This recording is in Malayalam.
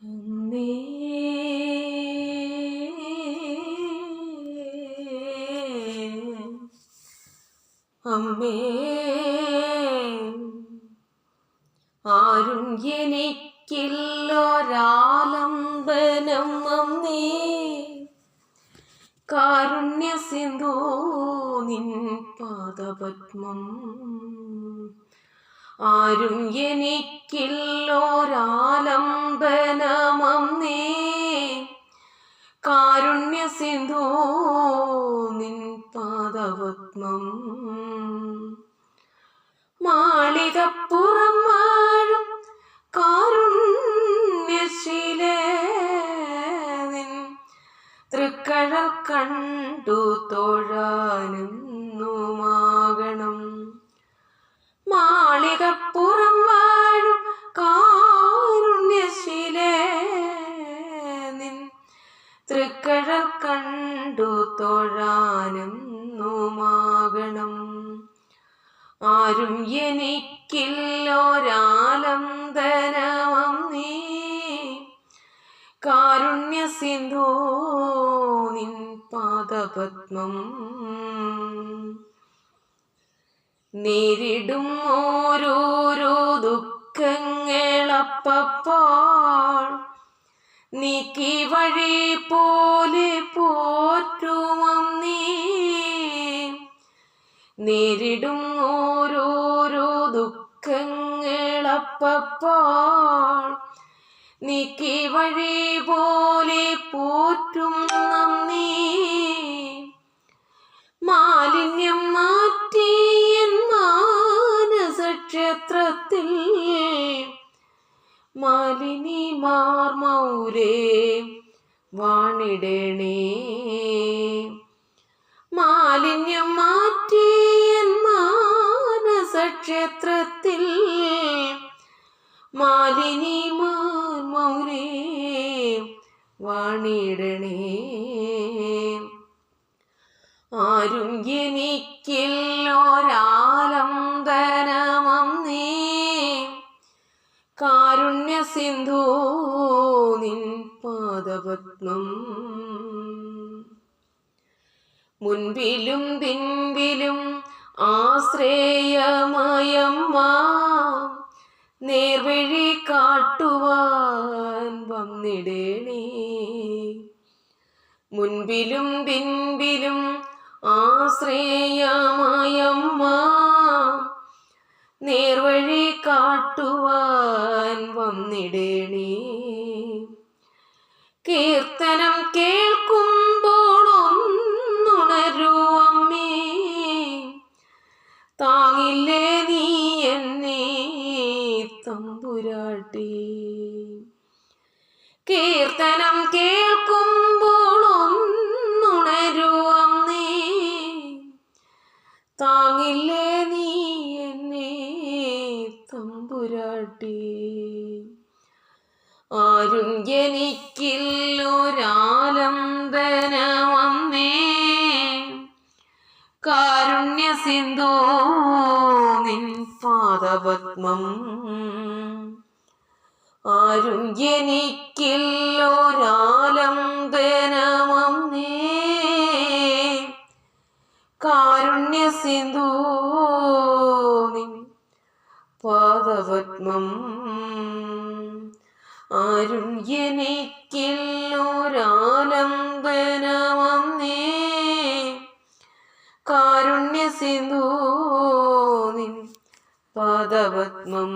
അമ്മേ ആരും എനിക്കില്ലൊരാലംബനം അമ്മേ കാരുണ്യ സിന്ധു നിൻ പാദപത്മം. ആരും എനിക്കില്ലോരാലംബനമേ കാരുണ്യ സിന്ധു നിൻ പാദവത്മം മാളികപ്പുറം വാഴും കാരുണ്യശിലേ നിൻ തൃക്കഴൽ കണ്ടു തൊഴാനെന്നുമാകണം കണ്ടു തൊഴാനെന്നുമാകണം. ആരും എനിക്കില്ലൊരാലംബനമം നീ. കാരുണ്യ സിന്ധു നിൻ പാദപത്മം. നേരിടും ഓരോരോ ദുഃഖങ്ങളപ്പപ്പോൾ നീക്കി വഴി പോലെ പോറ്റുമം നീ. നേരിടും ഓരോരോ ദുഃഖങ്ങളപ്പപ്പോൾ നീക്കി വഴി പോലെ പോറ്റും നന്ദി മാർമൗരേ വാണിടണേ. മാലിന്യം മാറ്റി മാനസക്ഷേത്രത്തിൽ മാലിനി മൗരേ വാണിടണേ. ആരും എനിക്കില്ലൊരാലംബനമം നീ കാരുണ്യ സിന്ധു പാദപത്മം മുൻപിലും പിൻപിലും ആശ്രേയമയമ്മ നേർവഴി കാട്ടുവാൻ വന്നിടേണേ. മുൻപിലും പിൻപിലും ആശ്രേയമായമ്മ നേർവഴി കാട്ടുവാൻ വന്നിടേണേ. കീർത്തനം കേൾക്കുമ്പോൾ ഒന്നുണരൂ അമ്മേ. താങ്ങില്ലേ നീ എന്നെ തമ്പുരാട്ടി? കീർത്തനം കേൾക്കുമ്പോൾ ഒന്നുണരൂ അമ്മേ. താങ്ങില്ലേ നീ എന്നെ തമ്പുരാട്ടി? ആരും എനിക്കില്ലൊരാലംബനമമ്മേ കാരുണ്യ സിന്ധു നിൻ പാദപത്മം. ആരും എനിക്കില്ലൊരാലംബനമമ്മേ കാരുണ്യ സിന്ധു നിൻ പാദപത്മം. ആരും എനിക്കില്ലൊരാലംബനമന്നേ കാരുണ്യ സിന്ധു നിൻ പാദപത്മം